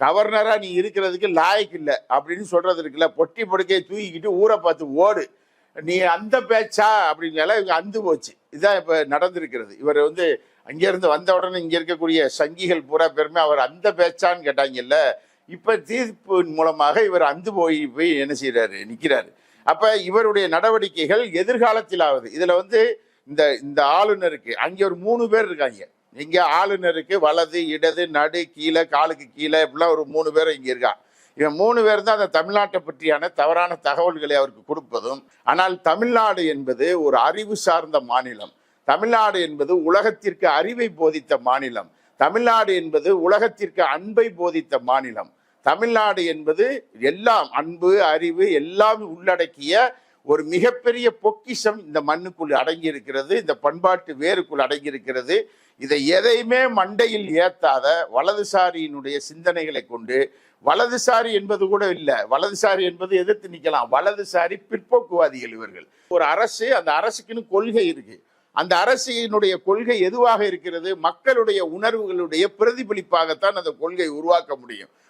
கவர்னரா நீ இருக்கிறதுக்கு லாயக்கு இல்லை அப்படின்னு சொல்றது இருக்குல்ல. பொட்டி பொடுக்கையை தூக்கிக்கிட்டு ஊரை பார்த்து ஓடு. நீ அந்த பேச்சா அப்படின்னால இவங்க அந்து போச்சு. இதுதான் இப்போ நடந்திருக்கிறது. இவர் வந்து அங்கேருந்து வந்த உடனே இங்கே இருக்கக்கூடிய சங்கிகள் பூரா பெருமை அவர் அந்த பேச்சான்னு கேட்டாங்கல்ல. இப்போ தீர்ப்பின் மூலமாக இவர் அந்து போய் போய் என்ன செய்கிறாரு நிற்கிறாரு அப்போ இவருடைய நடவடிக்கைகள் எதிர்காலத்திலாவது. இதில் வந்து இந்த இந்த ஆளுநருக்கு அங்கே ஒரு மூணு பேர் இருக்காங்க. இங்கே ஆளுநருக்கு வலது இடது நடு கீழே காலுக்கு கீழே இப்படிலாம் ஒரு மூணு பேரும் இங்கே இருக்கா? இவன் மூணு பேர் தான் அந்த தமிழ்நாட்டை பற்றியான தவறான தகவல்களை அவருக்கு கொடுப்பதும் ஆனால் தமிழ்நாடு என்பது ஒரு அறிவு சார்ந்த மாநிலம். தமிழ்நாடு என்பது உலகத்திற்கு அறிவை போதித்த மாநிலம். தமிழ்நாடு என்பது உலகத்திற்கு அன்பை போதித்த மாநிலம். தமிழ்நாடு என்பது எல்லாம் அன்பு அறிவு எல்லாம் உள்ளடக்கிய ஒரு மிகப்பெரிய பொக்கிஷம் இந்த மண்ணுக்குள் அடங்கி இருக்கிறது இந்த பண்பாட்டு வேருக்குள் அடங்கி இருக்கிறது இதை எதையுமே மண்டையில் ஏத்தாத வலதுசாரியினுடைய சிந்தனைகளை கொண்டு வலதுசாரி என்பது கூட இல்லை வலதுசாரி என்பது எதிர்த்து நிற்கலாம். வலதுசாரி பிற்போக்குவாதிகள் இவர்கள். ஒரு அரசு அந்த அரசுக்குன்னு கொள்கை இருக்கு. அந்த அரசினுடைய கொள்கை எதுவாக இருக்கிறது? மக்களுடைய உணர்வுகளுடைய பிரதிபலிப்பாகத்தான் அந்த கொள்கை உருவாக்க முடியும்.